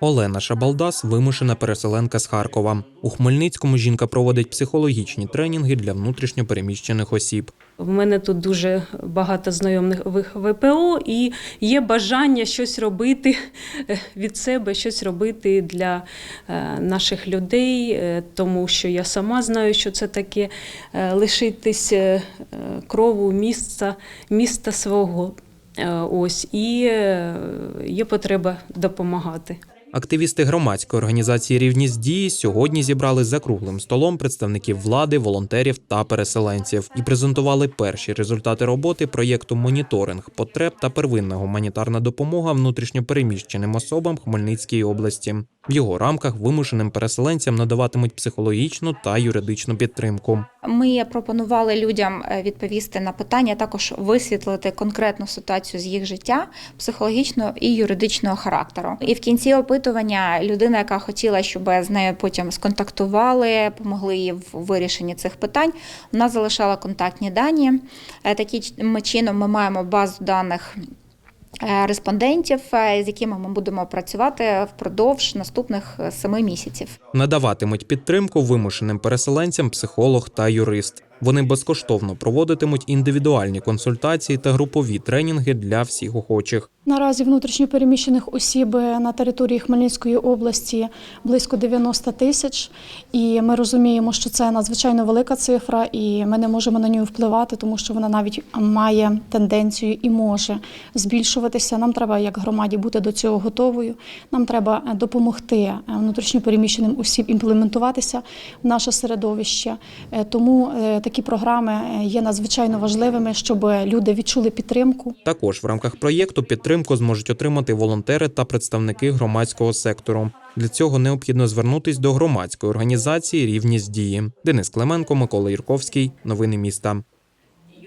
Олена Шабалдас вимушена переселенка з Харкова. У Хмельницькому жінка проводить психологічні тренінги для внутрішньопереміщених осіб. В мене тут дуже багато знайомих ВПО, і є бажання щось робити е, від себе, щось робити для е, наших людей, е, тому що я сама знаю, що це таке лишитись крову міста, міста свого. Ось і є потреба допомагати. Активісти громадської організації Рівність дії сьогодні зібрали за круглим столом представників влади, волонтерів та переселенців і презентували перші результати роботи проєкту моніторинг потреб та первинна гуманітарна допомога внутрішньопереміщеним особам Хмельницької області. В його рамках вимушеним переселенцям надаватимуть психологічну та юридичну підтримку. Ми пропонували людям е, відповісти на питання, також висвітлити конкретну ситуацію з їх життя психологічного і юридичного характеру. І в кінці опитування людина, яка хотіла, щоб з нею потім сконтактували, помогли їй в вирішенні цих питань, вона залишала контактні дані. Е, Таким чином ми маємо базу даних. Е, Респондентів, е, з якими ми будемо працювати впродовж наступних е, семи місяців. Надаватимуть підтримку вимушеним переселенцям психолог та юрист. Вони безкоштовно проводитимуть індивідуальні консультації та групові тренінги для всіх охочих. Наразі внутрішньопереміщених осіб на території Хмельницької області близько 90 тисяч, і ми розуміємо, що це надзвичайно велика цифра, і ми не можемо на нього впливати, тому що вона навіть має тенденцію і може збільшуватися. Нам треба, як громаді, бути до цього готовою. Нам треба е, допомогти внутрішньопереміщеним осіб імплементуватися в наше середовище. Е, Тому е, такі програми е, є надзвичайно важливими, щоб люди відчули підтримку. Також в рамках проєкту підтримку зможуть отримати волонтери та представники громадського сектору. Для цього необхідно звернутись до громадської організації Рівність дії. Денис Клименко, Микола Юрковський. Новини міста.